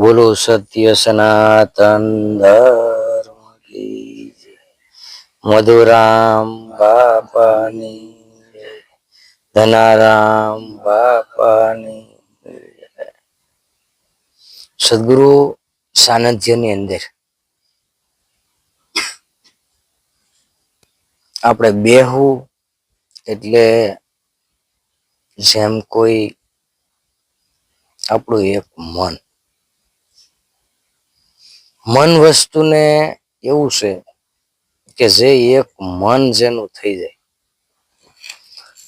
બોલો સત્ય સનાતન ધર્મ મધુરામ બાપાની ધનારામ બાપાની. સદગુરુ સાનિધ્યની અંદર આપણે બેહવું એટલે જેમ કોઈ આપણું એક મન મન વસ્તુને એવું છે કે જે એક મન જેનું થઈ જાય.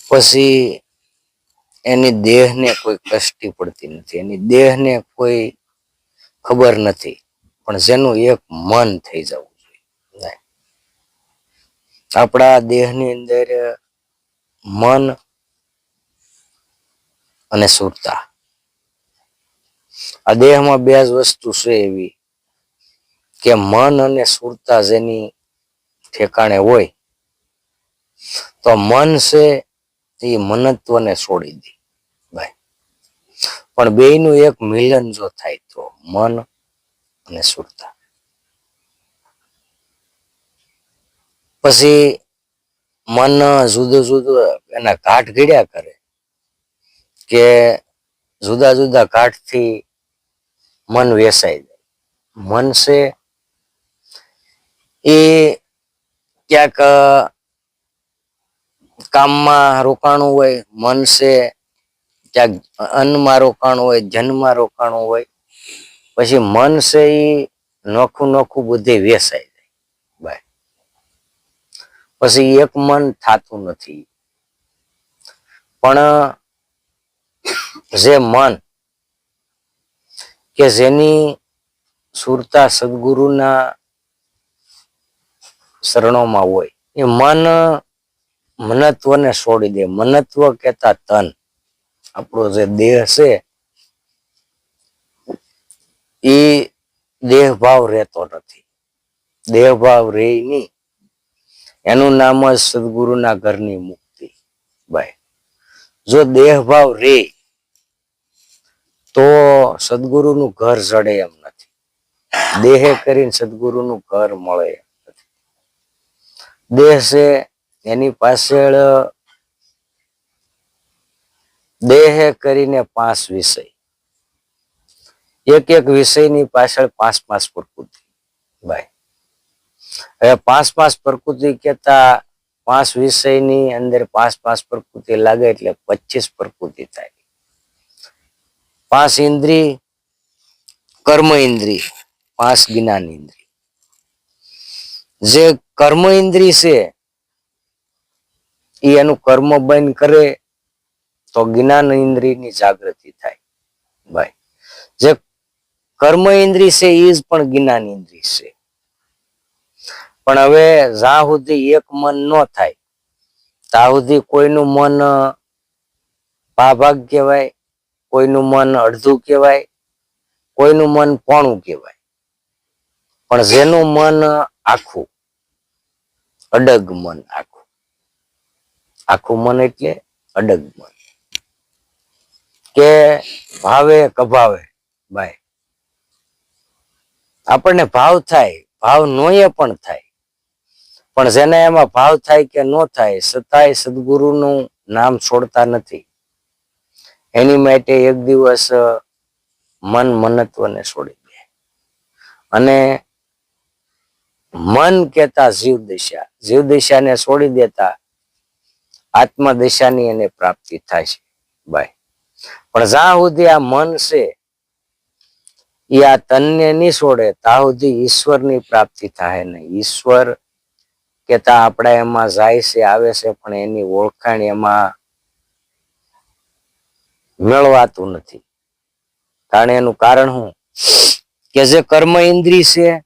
પછી એની દેહને કોઈ કષ્ટી પડતી નથી. એની દેહને કોઈ ખબર નથી. પણ જેનું એક મન થઈ જવું જોઈએ. આપણા દેહની અંદર મન અને સુરતા. આ દેહમાં બે જ વસ્તુ છે એવી. કે મન અને સુરતા જેની ઠેકાણે હોય, તો મન છે એ મનત્વને છોડી દે. ભાઈ. પણ બેયનું એક મિલન જો થાય તો મન અને સુરતા. પછી મન જુદું જુદું એના ઘાટ ઘડ્યા કરે કે જુદા જુદા ઘાટથી મન વેસાઈ જાય. મન છે એ ક્યાંક કામમાં રોકાણું હોય, મન છે, ક્યાંક અન્નમાં રોકાણું હોય, જન્મમાં રોકાણું હોય, પછી મન છે એ નોખું નોખું બધે વેસાય જાય. બાય. પછી એક મન થતું નથી. પણ, જે મન કે જેની સુરતા સદગુરુના શરણોમાં હોય. એ મન, મનત્વને છોડી દે. મનત્વ કેતા તન આપણો જે દેહ છે, એ દેહભાવ રહેતો નથી. દેહભાવ રે નહીં. એનું નામ જ સદગુરુના ઘરની મુક્તિ. ભાઈ, જો દેહભાવ રે તો સદગુરુનું ઘર જડે એમ નથી. દેહે કરીને સદગુરુનું ઘર મળે એમ. દેહ છે એની પાછળ દેહ કરીને પાંચ વિષય. એક એક વિષયની પાછળ પાંચ પાંચ પ્રકૃતિ. ભાઈ હવે પાંચ પાંચ પ્રકૃતિ કેતા પાંચ વિષયની અંદર પાંચ પાંચ પ્રકૃતિ લાગે એટલે પચીસ પ્રકૃતિ થાય. પાંચ ઇન્દ્રિય, કર્મ ઇન્દ્રિય, પાંચ જ્ઞાન ઇન્દ્રી જે કર્મ ઇન્દ્રી છે એ એનું કર્મ બંધ કરે તો જ્ઞાન ઇન્દ્રિયની જાગૃતિ થાય. ભાઈ, જે કર્મ ઇન્દ્રિય છે એ જ પણ જ્ઞાન ઇન્દ્રિય છે. પણ હવે જ્યાં સુધી એક મન ન થાય, ત્યાં સુધી કોઈનું મન ભાભાગ કહેવાય, કોઈનું મન અડધું કહેવાય, કોઈનું મન પોણું કહેવાય. પણ જેનું મન આખું અડગ મન આખું. આખું મન એટલે અડગ મન. કે ભાવે કભાવે ભાઈ. આપણને ભાવ થાય, ભાવ નોય પણ થાય. પણ જેને એમાં ભાવ થાય કે ન થાય, સતાય સદગુરુનું નામ છોડતા નથી. એની માટે એક દિવસ મન મનત્વને છોડી દે. અને મન કેતા જીવ દિશા. જીવ દિશાને છોડી દેતા આત્મા દિશાની એને પ્રાપ્તિ થાય છે. ભાઈ પણ જ્યાં સુધી આ મન છે, એ આ તનને નહીં છોડે, ત્યાં સુધી ઈશ્વરની પ્રાપ્તિ થાય નહીં. ઈશ્વર કેતા આપણા એમાં જાય છે, આવે છે, પણ એની ઓળખાણ એમાં મેળવાતું નથી. કારણ એનું કારણ શું? કે જે કર્મ ઇન્દ્રિય છે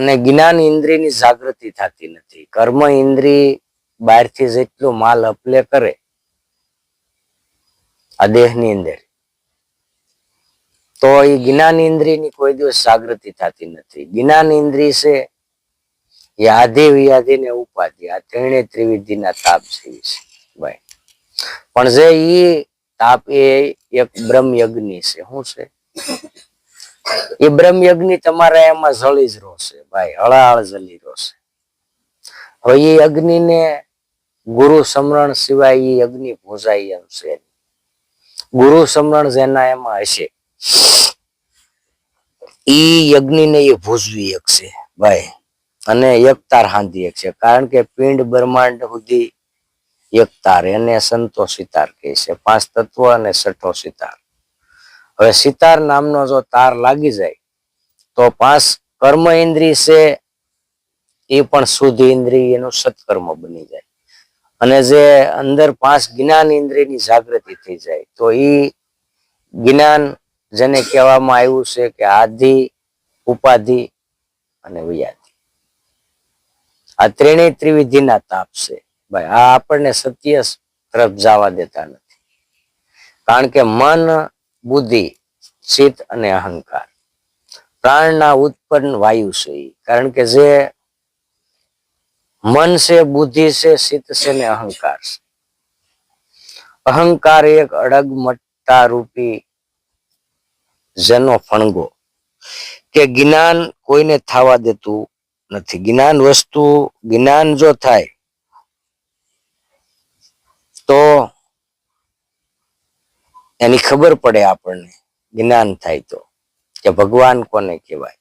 અને જ્ઞાન ઇન્દ્રિયની જાગૃતિ થતી નથી. કર્મ ઇન્દ્રિય બહારથી જેટલો માલ અપલે કરે આ દેહની અંદર, તો એ જ્ઞાન ઇન્દ્રિયની કોઈ દિવસ જાગૃતિ થતી નથી. જ્ઞાન ઇન્દ્રિય છે, એ આધિ વ્યાધિ ને ઉપાધિ, આ ત્રણે ત્રિવિધિના તાપ જેવી છે, ભાઈ. પણ જે ઈ તાપ એ એક બ્રહ્મ યજ્ઞ છે. શું છે? એ બ્રહ્મ યજ્ઞ તમારા એમાં જળી જ રહેશે, ભાઈ હળાહળ જલી રહેશે. હવે એ અગ્નિને ગુરુ સમરણ સિવાય એ અગ્નિ ભોજાય એમ છે ગુરુ સમરણ જેના એમાં હશે, ઈ યજ્ઞને એ ભોજવી શકશે, ભાઈ, અને એકતાર હાંધી શકશે, કારણ કે પિંડ બ્રહ્માંડ સુધી એકતાર, એને સંતો સિતાર કહે છે, પાંચ તત્વ અને છઠ્ઠો સિતાર. હવે સિતાર નામનો જો તાર લાગી જાય, તો પાંચ કર્મ ઇન્દ્રિય છે, એ પણ શુદ્ધ ઇન્દ્રિય એનું સત્કર્મ બની જાય. અને જે અંદર પાંચ જ્ઞાન ઇન્દ્રિયની જાગૃતિ થઈ જાય, તો એ જ્ઞાન જેને કહેવામાં આવ્યું છે કે આધિ, ઉપાધિ અને વ્યાધિ. આ ત્રણેય ત્રિવિધિના તાપ છે. ભાઈ, આ આપણને સત્ય તરફ જવા દેતા નથી. કારણ કે મન બુદ્ધિ, ચિત્ત અને અહંકાર. પ્રાણના ઉત્પન્ન વાયુ છે કારણ કે જે મન છે, બુદ્ધિ છે, ચિત્ત છે ને અહંકાર છે. અહંકાર એક અડગ મટ્ટા રૂપી જેનો ફણગો કે જ્ઞાન કોઈને થવા દેતું નથી. જ્ઞાન વસ્તુ, જ્ઞાન જો થાય તો એની ખબર પડે આપણને, જ્ઞાન થાય તો, કે ભગવાન કોને કહેવાય?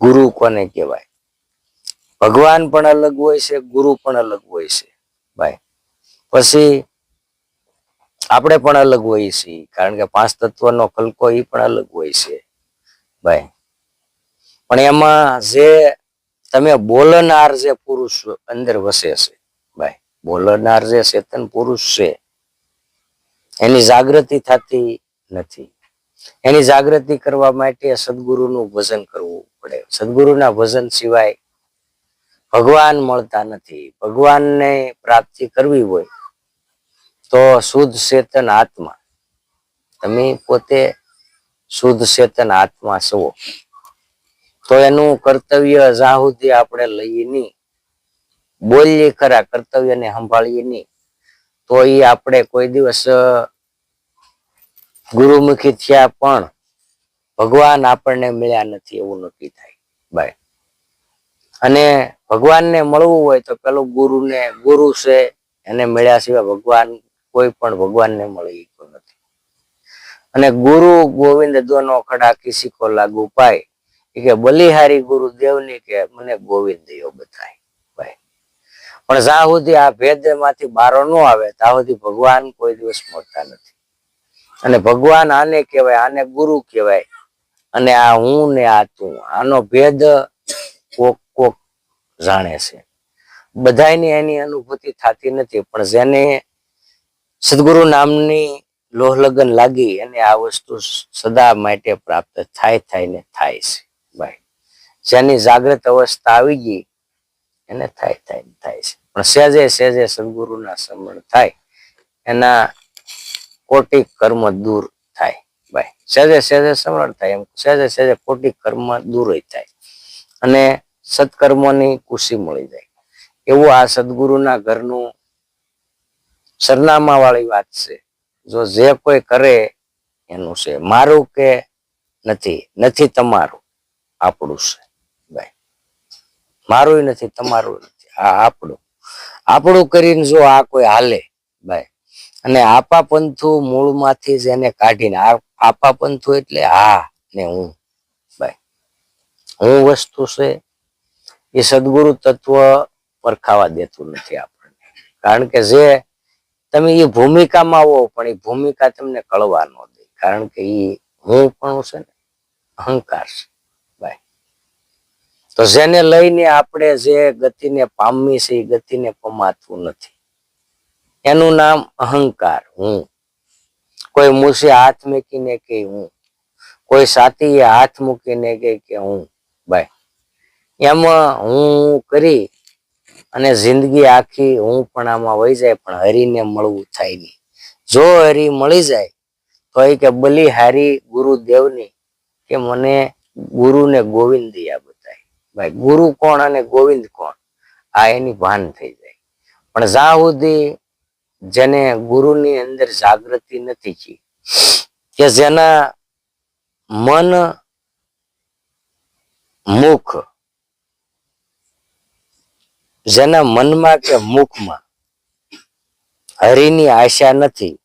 ગુરુ કોને કહેવાય? ભગવાન પણ અલગ હોય છે, ગુરુ પણ અલગ હોય છે, ભાઈ. પછી, આપણે પણ અલગ હોઈએ છીએ, કારણ કે પાંચ તત્વનો કલકો એ પણ અલગ હોય છે, ભાઈ. પણ એમાં જે તમે બોલનાર જે પુરુષ અંદર વસે છે, ભાઈ. બોલનાર જે ચેતન પુરુષ છે એની જાગૃતિ થતી નથી. એની જાગૃતિ કરવા માટે સદગુરુનું ભજન કરવું પડે. સદગુરુના ભજન સિવાય ભગવાન મળતા નથી. ભગવાનને પ્રાપ્તિ કરવી હોય તો શુદ્ધ ચેતન આત્મા. તમે પોતે શુદ્ધ ચેતન આત્મા છો. તો એનું કર્તવ્ય જ્યાં આપણે લઈએ નહીં, બોલીએ ખરા કર્તવ્યને સંભાળીએ નહીં, તો એ આપણે કોઈ દિવસ ગુરુમુખી થયા પણ ભગવાન આપણને મળ્યા નથી એવું નક્કી થાય. બાય. અને ભગવાનને મળવું હોય તો પેલું ગુરુને, ગુરુ છે, એને મળ્યા સિવાય ભગવાન, કોઈ પણ ભગવાનને મળી નથી. અને ગુરુ ગોવિંદ દોનો ખડા કિસી કો લાગુ પાય. કે બલિહારી ગુરુ દેવની કે મને ગોવિંદ યો બતાય. ભાઈ પણ જ્યાં સુધી આ ભેદમાંથી બારો ન આવે, ત્યાં સુધી ભગવાન કોઈ દિવસ મળતા નથી. અને ભગવાન આને કહેવાય, આને ગુરુ કહેવાય. અને આ હું ને આ તું, આનો ભેદ કોક કોક જાણે છે. બધાયની એની અનુભૂતિ થતી નથી, પણ જેને સદગુરુ નામની લોહ લગન લાગી અને આ વસ્તુ સદા માટે પ્રાપ્ત થાય થાય ને થાય છે. ભાઈ, જેની જાગૃત અવસ્થા આવી ગઈ, એને થાય થાય થાય છે. પણ સહેજે સહેજે સદગુરુના સમરણ થાય, એના કોટી કર્મ દૂર થાય. ભાઈ, સહેજે સહેજે સમરણ થાય એમ. સહેજે સહેજે કોટી કર્મ દૂર થાય. અને સત્કર્મોની ખુશી મળી જાય. એવું આ સદગુરુના ઘરનું સરનામા વાળી વાત છે. જો જે કોઈ કરે એનું છે. મારું કે નથી? નથી તમારું. આપણું છે. ભાઈ મારું નથી, તમારું નથી. આ આપણું. આપણું કરીને જો આ કોઈ હાલે, ભાઈ અને આપા પંથુ મૂળમાંથી જ એને કાઢીને આપા પંથુ એટલે હા ને હું. ભાઈ હું વસ્તુ છે એ સદગુરુ તત્વ પરખાવા દેતું નથી આપણને. કારણ કે જે તમે એ ભૂમિકામાં આવો, પણ એ ભૂમિકા તમને કળવા ન દે. કારણ કે એ હું પણ છે ને, અહંકાર છે. ભાઈ તો જેને લઈને આપણે જે ગતિને પામી છે, એ ગતિને પમાતું નથી. એનું નામ અહંકાર હું. કોઈ મુસે હાથ મૂકીને કે હું. કોઈ સાથી હાથ મૂકીને કે હું. ભાઈ એમાં હું કરી અને જિંદગી આખી હું પણ આમાં વહી જાય પણ હરીને મળવું થાય નહીં. જો હરી મળી જાય તો એ કે બલી હારી ગુરુદેવની કે મને ગુરુ ને ગોવિંદ યા બતાય. ભાઈ ગુરુ કોણ અને ગોવિંદ કોણ? આ એની ભાન થઈ જાય. પણ જ્યાં સુધી જેને ગુરુની અંદર જાગૃતિ નથી કી કે જેના મન મુખ, જેના મનમાં કે મુખમાં હરિની આશા નથી,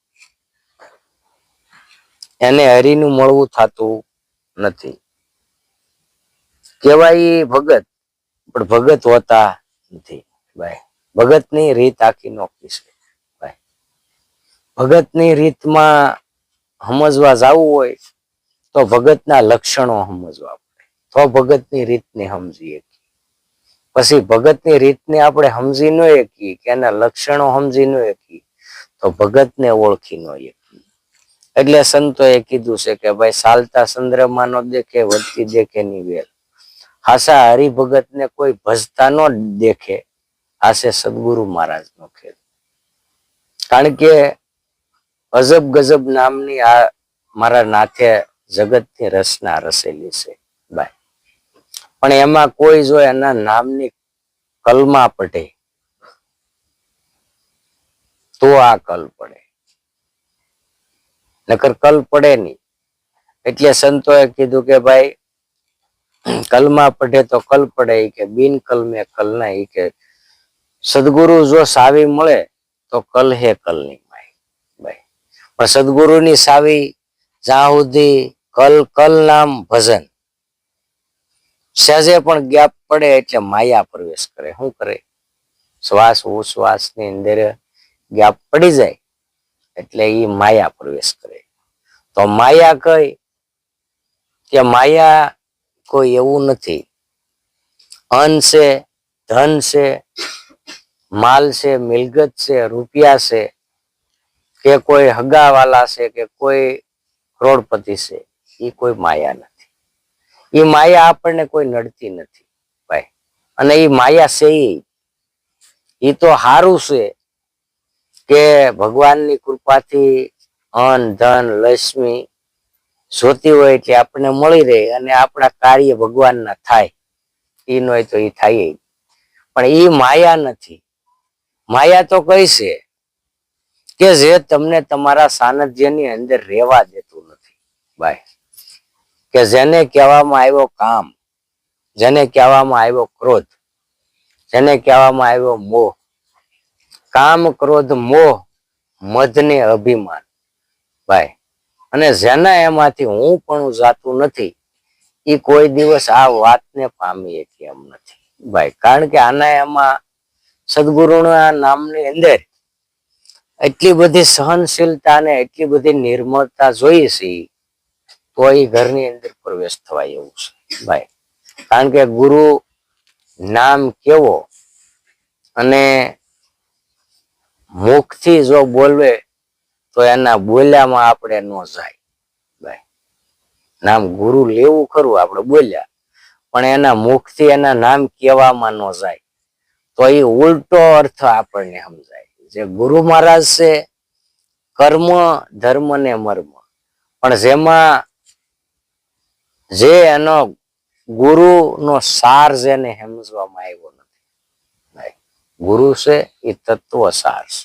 એને હરિનું મળવું થતું નથી. કેવાય ભગત, પણ ભગત હોતા નથી. ભાઈ, ભગતની રીત આખી નોખી છે. ભગતની રીતમાં સમજવા જવું હોય તો ભગતના લક્ષણો સમજવા પડે. તો ભગતની રીતને સમજીએ પછી ભગતની રીતને આપણે સમજી ન શકીએ કે એના લક્ષણો સમજી ન શકીએ તો ભગતને ઓળખી ન શકીએ. એટલે સંતોએ કીધું છે કે ભાઈ સાલતા ચંદ્રમાં નો દેખે, વધતી દેખે ની વેલ. હાસા હરિભગત ને કોઈ ભજતા નો દેખે. હાસે સદગુરુ મહારાજ નો ખેલ કારણ કે અજબ ગજબ નામની આ મારા નાથે જગતની રચના રચેલી છે. બાય. પણ એમાં કોઈ જો એના નામની કલમા પટે તો આ કલ પડે. નકર કલ પડે નહીં. એટલે સંતોએ કીધું કે ભાઈ, કલમાં પડે તો કલ પડે કે બિન કલમે કલ ના કે સદગુરુ જો સાવી મળે, તો કલ હે કલની માય ભાઈ પણ સદગુરુની સાવી જાહુદી કલ કલ નામ ભજન. સહેજે પણ ગેપ પડે એટલે માયા પ્રવેશ કરે. શું કરે? શ્વાસ ઉશ્વાસની અંદર ગેપ પડી જાય એટલે એ માયા પ્રવેશ કરે. તો માયા કઈ? કે માયા કોઈ એવું નથી. અન્ન છે, ધન છે, માલ છે, મિલકત છે, રૂપિયા છે કે કોઈ હગાવાલા છે કે કોઈ કરોડપતિ છે એ કોઈ માયા નથી. એ માયા આપણને કોઈ નડતી નથી, ભાઈ. અને એ માયા છે. ઈ. તો સારું છે કે ભગવાનની કૃપાથી અન, ધન, લક્ષ્મી જોતી હોય એટલે આપણને મળી રહે અને આપણા કાર્ય ભગવાનના થાય. એ નો હોય તો એ થાય. પણ એ માયા નથી. માયા તો કઈ છે? કે જે તમને તમારા સાનિધ્યની અંદર રહેવા દેતું નથી. ભાઈ કે જેને કહેવામાં આવ્યો કામ, જેને કહેવામાં આવ્યો ક્રોધ, જેને કહેવામાં આવ્યો મોહ, કામ, ક્રોધ, મોહ મધને અભિમાન. ભાઈ અને જેના એમાંથી હું પણ જાતું નથી એ કોઈ દિવસ આ વાતને પામીએ કે એમ નથી. ભાઈ કારણ કે આના એમાં સદગુરુના નામની અંદર એટલી બધી સહનશીલતા ને એટલી બધી નિર્મળતા જોઈએ છે, તો એ ઘરની અંદર પ્રવેશ થવાય એવું છે. ભાઈ, કારણ કે ગુરુ નામ કેવો અને મુખથી જો બોલવે, તો એના બોલ્યામાં આપણે ન જાય. ભાઈ, નામ ગુરુ લેવું ખરું આપણે બોલ્યા, પણ એના મુખથી એના નામ કહેવામાં ન જાય. તો એ ઉલટો અર્થ આપણને સમજાય. જે ગુરુ મહારાજ છે, કર્મ, ધર્મ ને મર્મ. પણ જેમાં જે એનો ગુરુ નો સાર જેને સમજવામાં આવ્યો નથી. ગુરુ છે એ તત્વ સાર છે.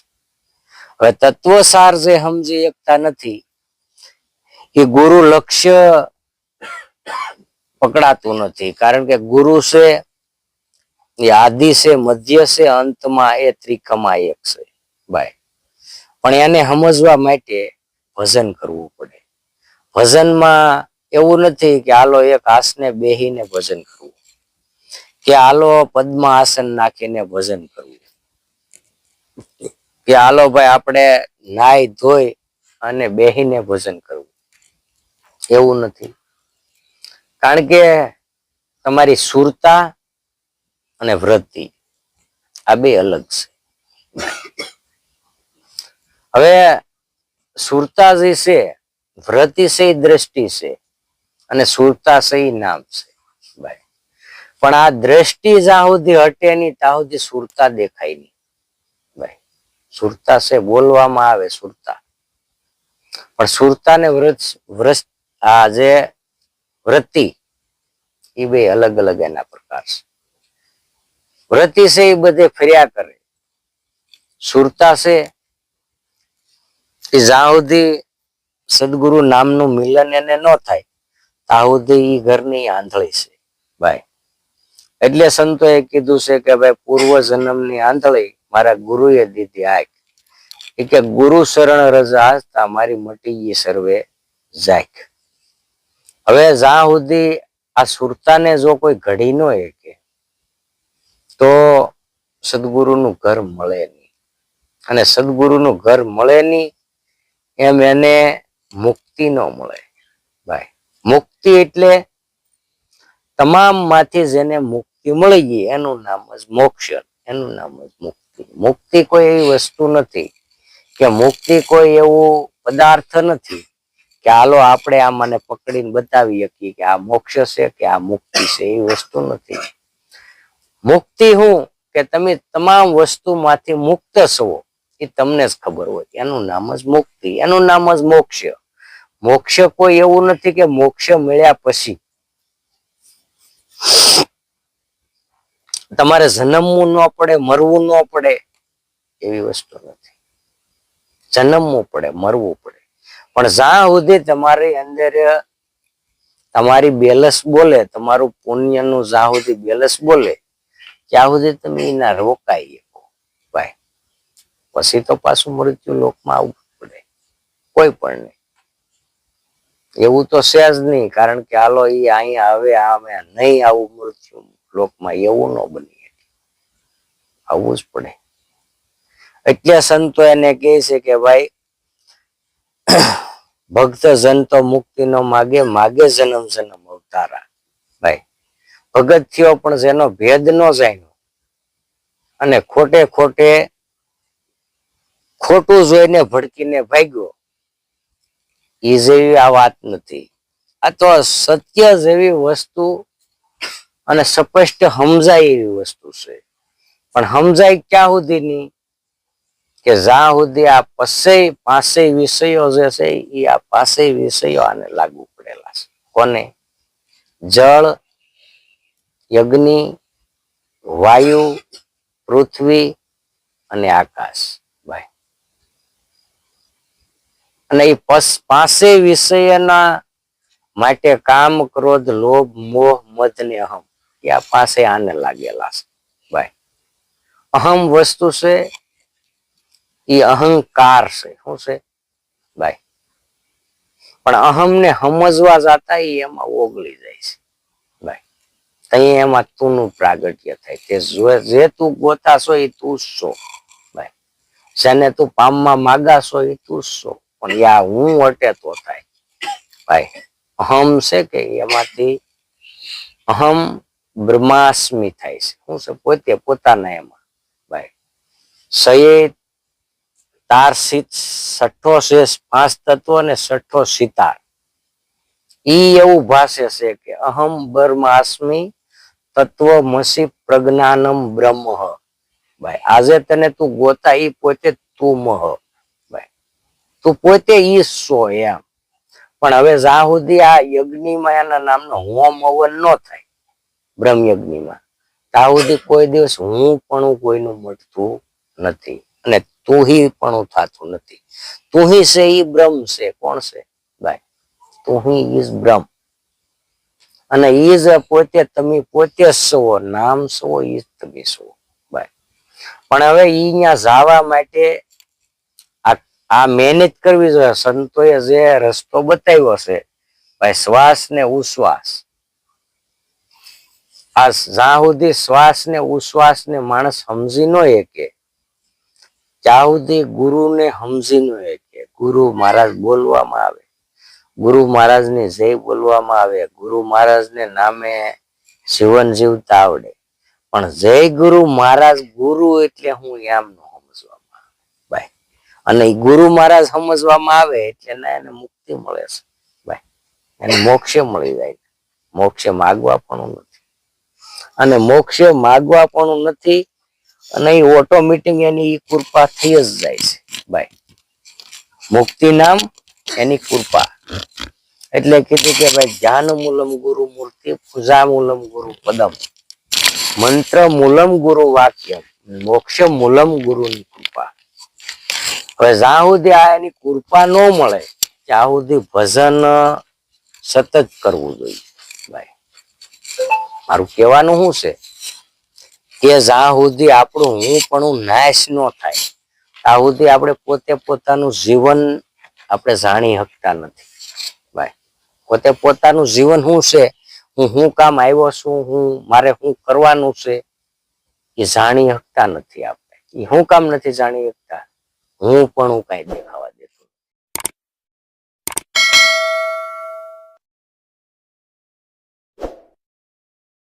હવે તત્વ સાર જે સમજી શકતા નથી, એ ગુરુ લક્ષ્ય પકડાતું નથી. કારણ કે ગુરુ છે, એ આદિ છે, મધ્ય છે, અંતમાં એ ત્રિકમા એક છે. ભાઈ પણ એને સમજવા માટે ભજન કરવું પડે. ભજનમાં એવું નથી કે હાલો એક આસને બેહીને ભજન કરવું. કે હાલો પદ્મા આસન નાખીને ભજન કરવું. કે હાલો ભાઈ આપણે નાઈ ધોઈ અને બેહીને ભજન કરવું. એવું નથી. કારણ કે તમારી સુરતા અને વૃત્તિ આ બે અલગ છે. હવે સુરતા જે છે વ્રતિશય દ્રષ્ટિ છે અને સુરતા છે નામ છે, ભાઈ. પણ આ દ્રષ્ટિ જ્યાં સુધી હટે નહીં, ત્યાં સુધી સુરતા દેખાય નહીં, ભાઈ. સુરતા છે, બોલવામાં આવે સુરતા. પણ સુરતા ને વ્રત વ્રત, આ જે વ્રતિ એ બે અલગ અલગ એના પ્રકાર છે. વ્રતિ છે એ બધે ફર્યા કરે. સુરતા છે એ જ્યાં સુધી સદગુરુ નામનું મિલન એને ન થાય. ત્યાં સુધી એ ઘરની આંધળી છે, ભાઈ. એટલે સંતોએ કીધું છે કે ભાઈ પૂર્વ જન્મની આંધળી મારા ગુરુએ દીધી આંખ. એ કે, ગુરુ શરણ રજા હસતા મારી મટી ગઈ સર્વે જાખ. હવે જ્યાં સુધી આ સુરતાને જો કોઈ ઘડી નો કે તો સદગુરુનું ઘર મળે નહીં. અને સદગુરુનું ઘર મળે નહીં એમ એને મુક્તિ ન મળે. ભાઈ, મુક્તિ એટલે તમામમાંથી જેને મુક્તિ મળી ગઈ, એનું નામ જ મોક્ષ, એનું નામ જ મુક્તિ. મુક્તિ કોઈ એવી વસ્તુ નથી કે મુક્તિ કોઈ એવું પદાર્થ નથી કે હાલો આપણે આ મને પકડીને બતાવી શકીએ કે આ મોક્ષ છે કે આ મુક્તિ છે એ વસ્તુ નથી. મુક્તિ હું કે તમે તમામ વસ્તુમાંથી મુક્ત છો. એ તમને જ ખબર હોય. એનું નામ જ મુક્તિ, એનું નામ જ મોક્ષ. મોક્ષ કોઈ એવું નથી કે મોક્ષ મળ્યા પછી. તમારે જન્મવું ન પડે, મરવું ન પડે એવી વસ્તુ નથી. જન્મવું પડે, મરવું પડે. પણ જ્યાં સુધી તમારી અંદર તમારી બેલસ બોલે, તમારું પુણ્યનું જ્યાં સુધી બેલસ બોલે, ત્યાં સુધી તમે એના રોકાઈ પછી તો પાછું મૃત્યુ લોકમાં આવવું પડે. કોઈ પણ નહીં. એવું તો છે જ નહીં, કારણ કે હાલો એ અહીંયા હવે અમે નહીં આવું મૃત્યુ લોકમાં, એવું ન બની આવવું જ પડે. એટલે સંતો એને કહે છે કે ભાઈ ભક્ત જન તો મુક્તિ નો માગે માગે જન્મ જન્મ અવતારા. ભાઈ, ભગત થયો પણ જેનો ભેદ નો જાણ્યો, અને ખોટે ખોટે ખોટું જોઈને ભડકીને ભાગ્યો. એ જેવી આ વાત નથી. આ તો સત્ય જેવી વસ્તુ અને સ્પષ્ટ સમજાય એવી વસ્તુ છે. પણ સમજાય ક્યાં સુધીની? કે જ્યાં સુધી આ પસે પાસે વિષયો જે છે એ આ પાસે વિષયો આને લાગુ પડેલા છે. કોને? જળ, યજ્ઞ, વાયુ, પૃથ્વી અને આકાશ ભાઈ અને એ પાસે વિષયના માટે કામ, ક્રોધ, લોભ, મોહ, મદ ને અહમ. એ આ પાસે આને લાગેલા છે. ભાઈ, અહમ વસ્તુ છે એ અહંકાર છે. શું છે? ભાઈ, પણ અહમ ને સમજવા જતા એ એમાં ઓગળી જાય છે. ભાઈ તઈ એમાં તું પ્રાગટ્ય થાય. તે જો- તું ગોતાશો એ તું છો. ભાઈ, જેને તું પામમાં માગાશો એ તું છો. પણ યા હું અટે તો થાય. ભાઈ, અહમ છે કે એમાંથી અહમ બ્રહ્માસ્મી થાય છે. શું છે? પોતે પોતાના એમાં. ભાઈ સયે તાર સીત છઠ્ઠો શેષ પાંચ તત્વો અને છઠ્ઠો સિતાર. ઈ એવું ભાષે છે કે અહમ બ્રહ્માસ્મી તત્વ મસી પ્રજ્ઞાનમ બ્રહ્મ. ભાઈ, આજે તને તું ગોતા ઈ પોતે તું મહ. તું પોતે ઈ સો એમ. પણ હવે જ્યાં સુધી આ યજ્ઞમાં એના નામનો હોમ હવન ન થાય બ્રહ્મ યજ્ઞમાં ત્યાં સુધી કોઈ દિવસ હું પણ કોઈનું મટતું નથી અને તું હી પણ થતું નથી. તું હી છે ઈ બ્રહ્મ છે, કોણ છે? ભાઈ તું હી ઇઝ બ્રહ્મ. અને ઈ જ પોતે, તમે પોતે છો નામ છો ઈ તમે છો ભાઈ પણ હવે ઈ અહીંયા જવા માટે આ મહેનત કરવી જોઈએ. સંતોએ જે રસ્તો બતાવ્યો છે, ભાઈ, શ્વાસ ને ઉશ્વાસ. આ જ્યાં સુધી શ્વાસ ને ઉશ્વાસ ને માણસ સમજી ન શકે, ત્યાં સુધી ગુરુને સમજી ન શકે. ગુરુ મહારાજ બોલવામાં આવે. ગુરુ મહારાજની જય બોલવામાં આવે. ગુરુ મહારાજને નામે જીવન જીવતા આવડે. પણ જય ગુરુ મહારાજ ગુરુ એટલે હું એમ નો અને ગુરુ મહારાજ સમજવામાં આવે એટલે એને મુક્તિ મળે છે. ભાઈ, એને મોક્ષ મળી જાય મોક્ષ માગવા પણ નથી. અને મોક્ષ માગવા પણ નથી અને એ ઓટોમેટિક એની કૃપા થઈ જ જાય છે. ભાઈ, મુક્તિ નામ એની કૃપા. એટલે કીધું કે ભાઈ ધ્યાન મૂલમ ગુરુ મૂર્તિ પૂજા મૂલમ ગુરુ પદમ. મંત્ર મૂલમ ગુરુ વાક્ય મોક્ષ મૂલમ ગુરુની હવે જ્યાં સુધી આ એની કૃપા ન મળે, ત્યાં સુધી ભજન સતત કરવું જોઈએ. ભાઈ, મારું કહેવાનું શું છે? કે જ્યાં સુધી આપણું હું પણ નાશ ન થાય, ત્યાં સુધી આપણે પોતે પોતાનું જીવન આપણે જાણી શકતા નથી. ભાઈ, પોતે પોતાનું જીવન શું છે? હું શું કામ આવ્યો છું, હું, મારે શું કરવાનું છે, એ જાણી શકતા નથી આપણે. એ શું કામ નથી જાણી શકતા? હું પણ હું કઈ દેવા